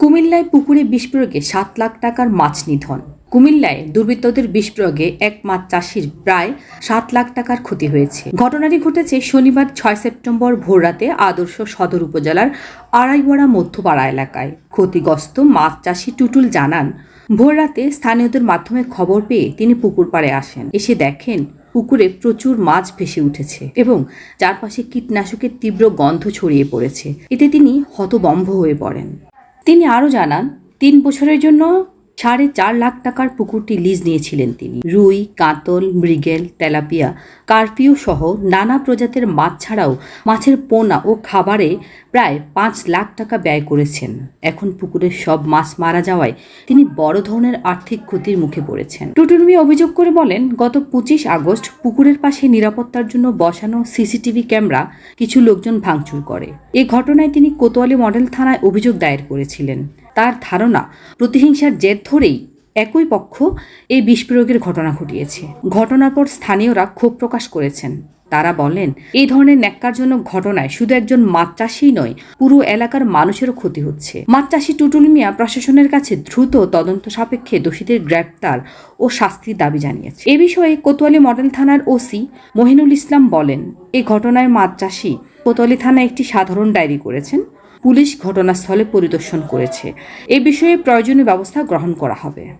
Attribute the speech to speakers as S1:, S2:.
S1: কুমিল্লায় পুকুরে প্রয়োগে সাত লাখ টাকার মাছ নিধন। কুমিল্লায় দুর্বৃত্তদের প্রয়োগে এক মাছ চাষির প্রায় সাত লাখ টাকার ক্ষতি হয়েছে। ঘটনাটি ঘটেছে শনিবার ছয় সেপ্টেম্বর ভোররাতে আদর্শ সদর উপজেলার আড়াইওয়াড়া মধ্যপাড়া এলাকায়। ক্ষতিগ্রস্ত মাছ চাষি টুটুল জানান, ভোররাতে স্থানীয়দের মাধ্যমে খবর পেয়ে তিনি পুকুর পাড়ে আসেন। এসে দেখেন, পুকুরে প্রচুর মাছ ভেসে উঠেছে এবং চারপাশে কীটনাশকের তীব্র গন্ধ ছড়িয়ে পড়েছে। এতে তিনি হতবম্ব হয়ে পড়েন। তিনি আরও জানান তিন বছরের জন্য সাড়ে চার লাখ টাকার পুকুরটি লিজ নিয়েছিলেন তিনি। রুই, কাতল, মৃগেল, তেলাপিয়া কার্পিউ সহ নানা প্রজাতির মাছ ছাড়াও মাছের পোনা ও খাবারে প্রায় পাঁচ লাখ টাকা ব্যয় করেছেন। এখন পুকুরের সব মাছ মারা যাওয়ায় তিনি বড় ধরনের আর্থিক ক্ষতির মুখে পড়েছেন। টুটুল মিয়া অভিযোগ করে বলেন, গত পঁচিশ আগস্ট পুকুরের পাশে নিরাপত্তার জন্য বসানো সিসিটিভি ক্যামেরা কিছু লোকজন ভাঙচুর করে। এ ঘটনায় তিনি কোতোয়ালি মডেল থানায় অভিযোগ দায়ের করেছিলেন। তার ধারণা, প্রতিহিংসার জের ধরেই একই পক্ষ এই প্রয়োগের ঘটনা ঘটিয়েছে। ঘটনার পর স্থানীয়রা ক্ষোভ প্রকাশ করেছেন। তারা বলেন, এই ধরনের ন্যাক্কারজনক ঘটনায় শুধু একজন মাছ চাষিই নয়, পুরো এলাকার মানুষেরও ক্ষতি হচ্ছে। মাছ চাষি টুটুল মিয়া প্রশাসনের কাছে দ্রুত তদন্ত সাপেক্ষে দোষীদের গ্রেপ্তার ও শাস্তির দাবি জানিয়েছে। এ বিষয়ে কোতোয়ালি মডেল থানার ওসি মহিনুল ইসলাম বলেন, এই ঘটনায় মাছ চাষি কোতোয়ালি থানায় একটি সাধারণ ডায়েরি করেছেন। পুলিশ ঘটনাস্থলে পরিদর্শন করেছে। এ বিষয়ে প্রয়োজনীয় ব্যবস্থা গ্রহণ করা হবে।